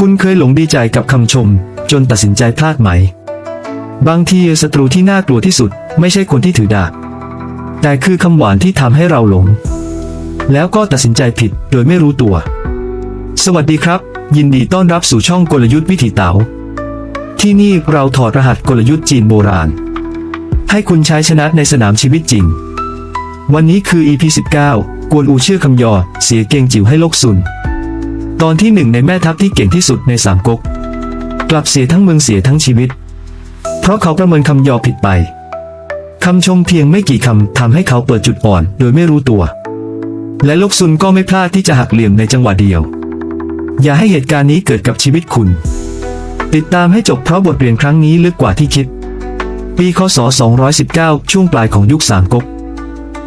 คุณเคยหลงดีใจกับคำชม จนตัดสินใจพลาดไหม บางทีศัตรูที่น่ากลัวที่สุด ไม่ใช่คนที่ถือดาบ แต่คือคำหวานที่ทำให้เราหลง แล้วก็ตัดสินใจผิดโดยไม่รู้ตัว สวัสดีครับ ยินดีต้อนรับสู่ช่องกลยุทธ์วิถีเต๋าที่นี่เราถอดรหัสกลยุทธ์จีนโบราณ ให้คุณใช้ชนะในสนามชีวิตจริง วันนี้คือ EP 19 กวนอูเชื่อคำยอ เสียเกงจิ๋วให้โลกสุน ตอนที่หนึ่งในแม่ทัพที่เก่งที่สุดในสามก๊กกลับเสียทั้งเมืองเสียทั้งชีวิต เพราะเขาประเมินคำยอผิดไปคำชมเพียงไม่กี่คำทำให้เขาเปิดจุดอ่อน โดยไม่รู้ตัว และลกซุนก็ไม่พลาดที่จะหักเหลี่ยมในจังหวะเดียว อย่าให้เหตุการณ์นี้เกิดกับชีวิตคุณ ติดตามให้จบเพราะบทเรียนครั้งนี้ลึกกว่าที่คิด ปีคศ 219 ช่วงปลายของยุคสามก๊ก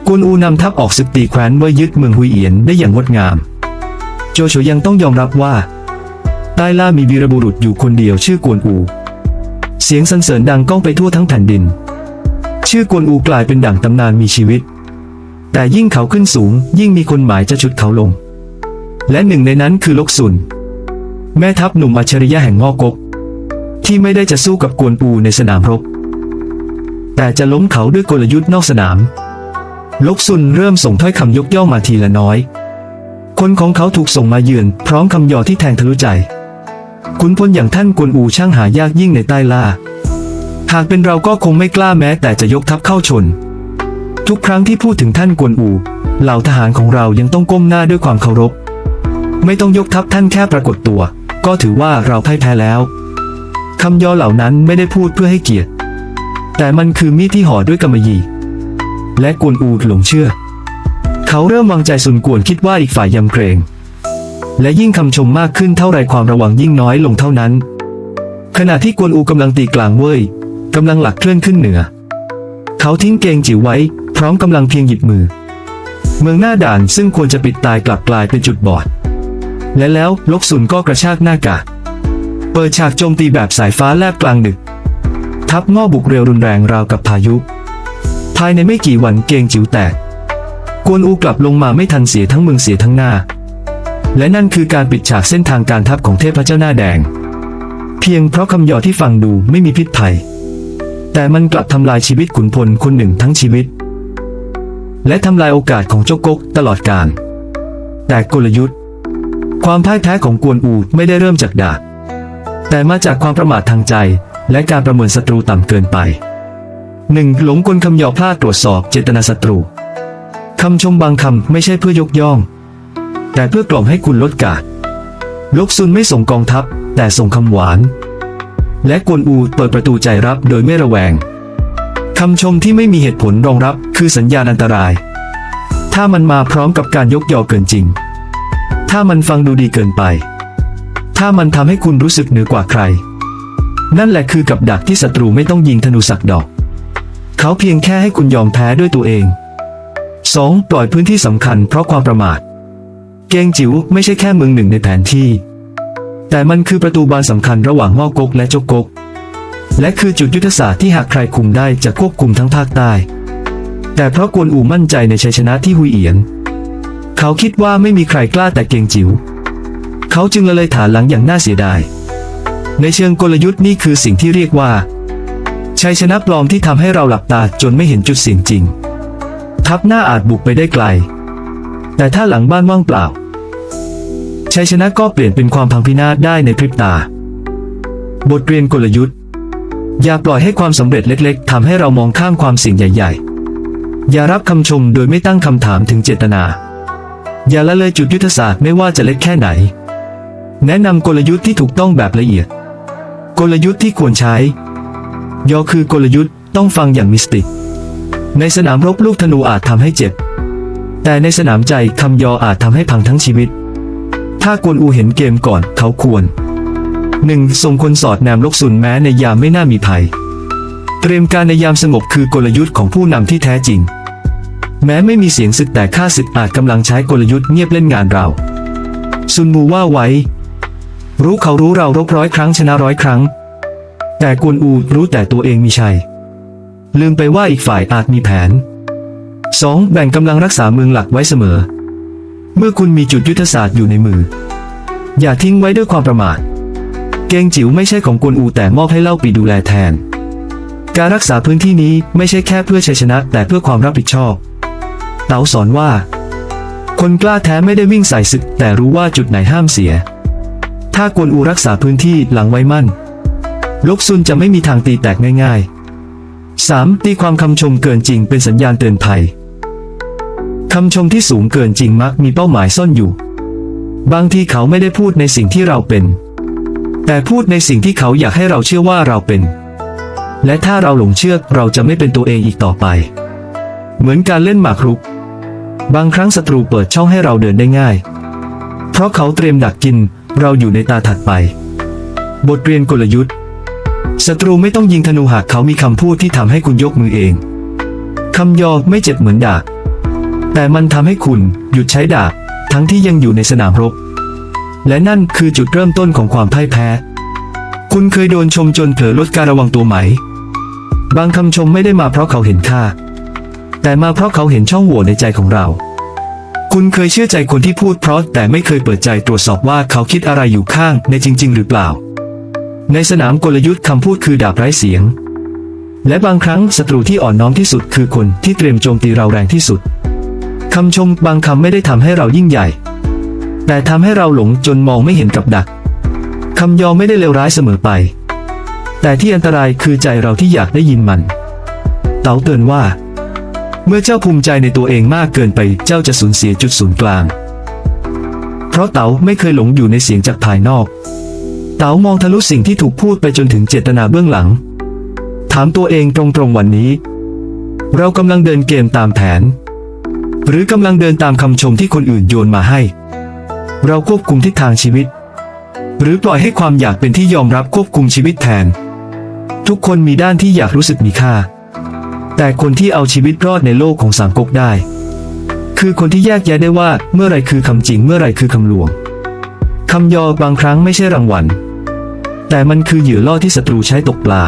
กวนอูนำทัพออกศึกตีแคว้นเว่ยยึดเมืองฮุยเอียนได้อย่างงดงาม จโฉยังต้องยอมรับว่า ใต้ล่ามีวีรบุรุษอยู่คนเดียวชื่อกวนอู เสียงสรรเสริญดังก้องไปทั่วทั้งแผ่นดิน ชื่อกวนอูกลายเป็นดั่งตำนานมีชีวิต แต่ยิ่งเขาขึ้นสูง ยิ่งมีคนหมายจะฉุดเขาลง และหนึ่งในนั้นคือลกซุน แม่ทัพหนุ่มอัจฉริยะแห่งงอกก ที่ไม่ได้จะสู้กับกวนอูในสนามรบ แต่จะล้มเขาด้วยกลยุทธ์นอกสนาม ลกซุนเริ่มส่งถ้อยคำยกย่องมาทีละน้อย คนของเขาถูกส่งมาเยือน พร้อมคำยอที่แทงทะลุใจ ขุนพลอย่างท่านกวนอูช่างหายากยิ่งในใต้ล่า หากเป็นเราก็คงไม่กล้าแม้แต่จะยกทัพเข้าชน ทุกครั้งที่พูดถึงท่านกวนอู เหล่าทหารของเรายังต้องก้มหน้าด้วยความเคารพ ไม่ต้องยกทัพท่านแค่ปรากฏตัว ก็ถือว่าเราพ่ายแพ้แล้วคำยอเหล่านั้นไม่ได้พูดเพื่อให้เกียรติ แต่มันคือมีดที่ห่อด้วยกำมะหยี่ และกวนอูหลงเชื่อ เขาเริ่มวางใจสุนกวนคิดว่าอีกฝ่ายยำเกรง และยิ่งคำชมมากขึ้นเท่าไรความระวังยิ่งน้อยลงเท่านั้น ขณะที่กวนอูกำลังตีกลางเว่ยกำลังหลักเคลื่อนขึ้นเหนือ เขาทิ้งเกงจิ๋วไว้ พร้อมกำลังเพียงหยิบมือ เมืองหน้าด่านซึ่งควรจะปิดตายกลับกลายเป็นจุดบอด และแล้วลกสุนก็กระชากหน้ากากเปิดฉากโจมตีแบบสายฟ้าแลบกลางดึก ทัพง้อบุกเร็วรุนแรงราวกับพายุ ภายในไม่กี่วันเกงจิ๋วแตก กวนอูกลับลงมาไม่ทันเสียทั้งเมืองเสียทั้งหน้า และนั่นคือการปิดฉากเส้นทางการทัพของเทพเจ้าหน้าแดง เพียงเพราะคำหยอที่ฟังดูไม่มีพิษภัย แต่มันกลับทำลายชีวิตขุนพลคนหนึ่งทั้งชีวิต และทำลายโอกาสของเจ้ากกตลอดกาลแต่กลยุทธ์ ความพ่ายแพ้ของกวนอูไม่ได้เริ่มจากดาบแต่มาจากความประมาททางใจ และการประเมินศัตรูต่ำเกินไปหนึ่งหลงกลคำหยอพลาดตรวจสอบเจตนาศัตรู คำชมบางคำไม่ใช่เพื่อยกย่อง แต่เพื่อกล่อมให้คุณลดกาดลกซุนไม่ส่งกองทัพ แต่ส่งคำหวาน และกวนอูเปิดประตูใจรับโดยไม่ระแวงคำชมที่ไม่มีเหตุผลรองรับคือสัญญาณอันตราย ถ้ามันมาพร้อมกับการยกยอเกินจริง ถ้ามันฟังดูดีเกินไป ถ้ามันทำให้คุณรู้สึกเหนือกว่าใคร นั่นแหละคือกับดักที่ศัตรูไม่ต้องยิงธนูสักดอก เขาเพียงแค่ให้คุณยอมแพ้ด้วยตัวเอง 2. ปล่อยพื้นที่สำคัญเพราะความประมาท เกงจิ๋วไม่ใช่แค่เมืองหนึ่งในแผนที่ แต่มันคือประตูบานสำคัญระหว่างงอกกและจกกก และคือจุดยุทธศาสตร์ที่หากใครคุมได้จะควบคุมทั้งภาคใต้ แต่เพราะกวนอูมั่นใจในชัยชนะที่ฮุยเอียน เขาคิดว่าไม่มีใครกล้าแต่เกงจิ๋ว เขาจึงละเลยฐานหลังอย่างน่าเสียดาย ในเชิงกลยุทธ์นี่คือสิ่งที่เรียกว่าชัยชนะปลอมที่ทำให้เราหลับตาจนไม่เห็นจุดเสี่ยงจริง ทัพหน้าอาจบุกไปได้ไกล แต่ถ้าหลังบ้านว่างเปล่า ชัยชนะก็เปลี่ยนเป็นความพังพินาศได้ในพริบตา บทเรียนกลยุทธ์ อย่าปล่อยให้ความสำเร็จเล็กๆทำให้เรามองข้ามความสี่งใหญ่ ๆ อย่ารับคำชมโดยไม่ตั้งคำถามถึงเจตนา อย่าละเลยจุดยุทธศาสตร์ไม่ว่าจะเล็กแค่ไหน แนะนำกลยุทธ์ที่ถูกต้องแบบละเอียด กลยุทธ์ที่ควรใช้ยอคือกลยุทธ์ต้องฟังอย่างมิสติก ในสนามรบลูกธนูอาจทำให้เจ็บ แต่ในสนามใจคำยออาจทำให้พังทั้งชีวิต ถ้ากวนอูเห็นเกมก่อนเขาควร 1. ส่งคนสอดแนมลกซุนแม้ในยามไม่น่ามีภัย เตรียมการในยามสงบคือกลยุทธ์ของผู้นำที่แท้จริง แม้ไม่มีเสียงศึกแต่ข้าศึกอาจกำลังใช้กลยุทธ์เงียบเล่นงานเรา ซุนมูว่าไว้ รู้เขารู้เรารบร้อยครั้งชนะร้อยครั้ง แต่กวนอูรู้แต่ตัวเองมีชัย ลืมไปว่าอีกฝ่ายอาจมีแผน 2. แบ่งกำลังรักษาเมืองหลักไว้เสมอ เมื่อคุณมีจุดยุทธศาสตร์อยู่ในมือ อย่าทิ้งไว้ด้วยความประมาท เกงจิ๋วไม่ใช่ของกวนอูแต่มอบให้เล่าปีดูแลแทน การรักษาพื้นที่นี้ไม่ใช่แค่เพื่อชัยชนะ แต่เพื่อความรับผิดชอบ เต๋าสอนว่า คนกล้าแท้ไม่ได้วิ่งใส่ศึก แต่รู้ว่าจุดไหนห้ามเสีย ถ้ากวนอูรักษาพื้นที่หลังไว้มั่นลกซุนจะไม่มีทางตีแตกง่ายๆ 3. ตีความคำชมเกินจริงเป็นสัญญาณเตือนภัยคำชมที่สูงเกินจริงมักมีเป้าหมายซ่อนอยู่ บางทีเขาไม่ได้พูดในสิ่งที่เราเป็น แต่พูดในสิ่งที่เขาอยากให้เราเชื่อว่าเราเป็น และถ้าเราหลงเชื่อเราจะไม่เป็นตัวเองอีกต่อไป เหมือนการเล่นหมากรุก บางครั้งศัตรูเปิดช่องให้เราเดินได้ง่าย เพราะเขาเตรียมดักกินเราอยู่ในตาถัดไป บทเรียนกลยุทธ์ ศัตรูไม่ต้องยิงธนูหากเขามีคำพูดที่ทำให้คุณยกมือเอง คำยอไม่เจ็บเหมือนดาบ แต่มันทำให้คุณหยุดใช้ดาบ ทั้งที่ยังอยู่ในสนามรบ และนั่นคือจุดเริ่มต้นของความพ่ายแพ้ คุณเคยโดนชมจนเผลอลดการระวังตัวไหม บางคำชมไม่ได้มาเพราะเขาเห็นค่า แต่มาเพราะเขาเห็นช่องโหว่ในใจของเรา คุณเคยเชื่อใจคนที่พูดเพราะแต่ไม่เคยเปิดใจตรวจสอบว่าเขาคิดอะไรอยู่ข้างในจริง ๆ หรือเปล่า ในสนามกลยุทธ์คำพูดคือดาบไร้เสียง และบางครั้งศัตรูที่อ่อนน้อมที่สุดคือคนที่เตรียมโจมตีเราแรงที่สุดคำชมบางคำไม่ได้ทำให้เรายิ่งใหญ่ แต่ทำให้เราหลงจนมองไม่เห็นกับดักคำยอมไม่ได้เลวร้ายเสมอไป แต่ที่อันตรายคือใจเราที่อยากได้ยินมัน เต๋าเตือนว่า เมื่อเจ้าภูมิใจในตัวเองมากเกินไปเจ้าจะสูญเสียจุดศูนย์กลาง เพราะเต๋าไม่เคยหลงอยู่ในเสียงจากภายนอก เต๋ามองทะลุสิ่งที่ถูกพูดไปจนถึงเจตนาเบื้องหลัง ถามตัวเองตรงๆวันนี้ เรากำลังเดินเกมตามแผน หรือกำลังเดินตามคำชมที่คนอื่นโยนมาให้ เราควบคุมทิศทางชีวิต หรือปล่อยให้ความอยากเป็นที่ยอมรับควบคุมชีวิตแทน ทุกคนมีด้านที่อยากรู้สึกมีค่า แต่คนที่เอาชีวิตรอดในโลกของสามก๊กได้ คือคนที่แยกแยะได้ว่าเมื่อไรคือคำจริงเมื่อไรคือคำลวงคำยอบางครั้งไม่ใช่รางวัล แต่มันคือเหยื่อล่อที่ศัตรูใช้ตกปลา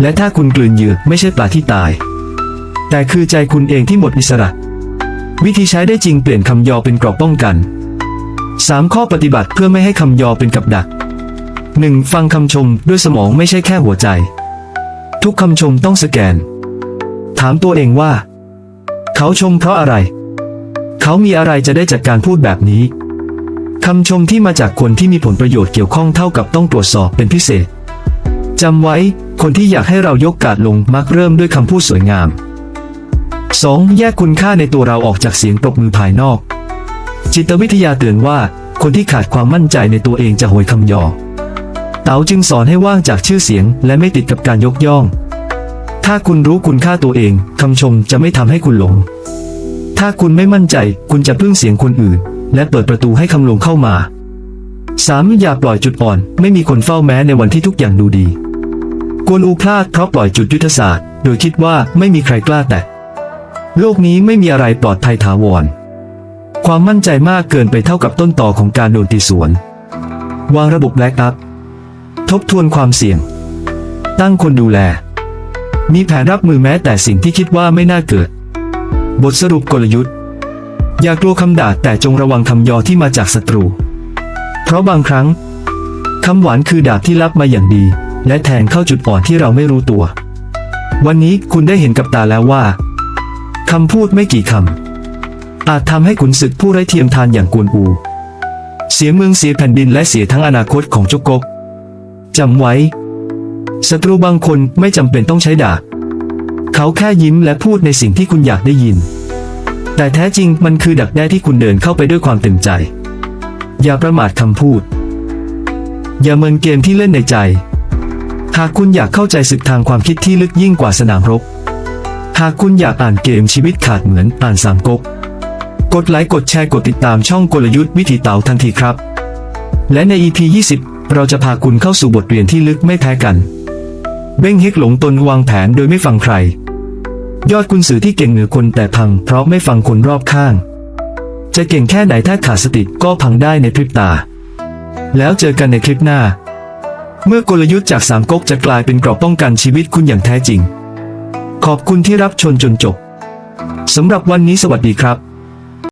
และถ้าคุณกลืนเหยื่อไม่ใช่ปลาที่ตาย แต่คือใจคุณเองที่หมดอิสระ วิธีใช้ได้จริงเปลี่ยนคำยอเป็นกรอบป้องกัน 3 ข้อปฏิบัติเพื่อไม่ให้คำยอเป็นกับดัก 1. ฟังคำชมด้วยสมองไม่ใช่แค่หัวใจ ทุกคำชมต้องสแกน ถามตัวเองว่า เขาชมเพราะอะไร เขามีอะไรจะได้จากการพูดแบบนี้ คำชมที่มาจากคนที่มีผลประโยชน์เกี่ยวข้องเท่ากับต้องตรวจสอบเป็นพิเศษจำไว้ คนที่อยากให้เรายกกาดลงมักเริ่มด้วยคำพูดสวยงาม 2. แยกคุณค่าในตัวเราออกจากเสียงปรบมือภายนอก จิตวิทยาเตือนว่า คนที่ขาดความมั่นใจในตัวเองจะโหยคำยอ เต๋าจึงสอนให้ว่างจากชื่อเสียง และไม่ติดกับการยกย่อง ถ้าคุณรู้คุณค่าตัวเองคำชมจะไม่ทำให้คุณหลง ถ้าคุณไม่มั่นใจ คุณจะพึ่งเสียงคนอื่น และเปิดประตูให้คำลงเข้ามา 3. อย่าปล่อยจุดอ่อน ไม่มีคนเฝ้าแม้ในวันที่ทุกอย่างดูดี กวนอูพลาดเพราะปล่อยจุดยุทธศาสตร์ โดยคิดว่าไม่มีใครกล้าแตะโลกนี้ไม่มีอะไรปลอดภัยถาวร ความมั่นใจมากเกินไปเท่ากับต้นต่อของการโดนตีสวน วางระบบแบล็กอัพ ทบทวนความเสี่ยง ตั้งคนดูแล มีแผนรับมือแม้แต่สิ่งที่คิดว่าไม่น่าเกิด บทสรุปกลยุทธ์ อย่ากลัวคำด่าแต่จงระวังคำยอที่มาจากศัตรู เพราะบางครั้งคำหวานคือดาบที่รับมาอย่างดี และแทงเข้าจุดอ่อนที่เราไม่รู้ตัว วันนี้คุณได้เห็นกับตาแล้วว่าคำพูดไม่กี่คำอาจทำให้ขุนศึกผู้ไร้เทียมทานอย่างกวนอู เสียเมืองเสียแผ่นดินและเสียทั้งอนาคตของจกกกจำไว้ศัตรูบางคนไม่จำเป็นต้องใช้ดาบเขาแค่ยิ้มและพูดในสิ่งที่คุณอยากได้ยิน แต่แท้จริงมันคือดักแด้ที่คุณเดินเข้าไปด้วยความเต็มใจ อย่าประมาทคำพูด อย่าเมินเกมที่เล่นในใจ หากคุณอยากเข้าใจศึกทางความคิดที่ลึกยิ่งกว่าสนามรบ หากคุณอยากอ่านเกมชีวิตขาดเหมือนอ่านสามก๊กกดไลค์กดแชร์กดติดตามช่องกลยุทธ์วิถีเต๋าทันทีครับ และใน EP 20 เราจะพาคุณเข้าสู่บทเรียนที่ลึกไม่แพ้กัน เบ้งเฮกหลงตนวางแผนโดยไม่ฟังใคร ยอดกุณสือที่เก่งเหนือคนแต่พัง เพราะไม่ฟังคนรอบข้าง จะเก่งแค่ไหนถ้าขาดสติก็พังได้ในพริบตา แล้วเจอกันในคลิปหน้า เมื่อกลยุทธ์จากสามก๊กจะกลายเป็นกรอบป้องกันชีวิตคุณอย่างแท้จริง ขอบคุณที่รับชมจนจบสำหรับวันนี้สวัสดีครับ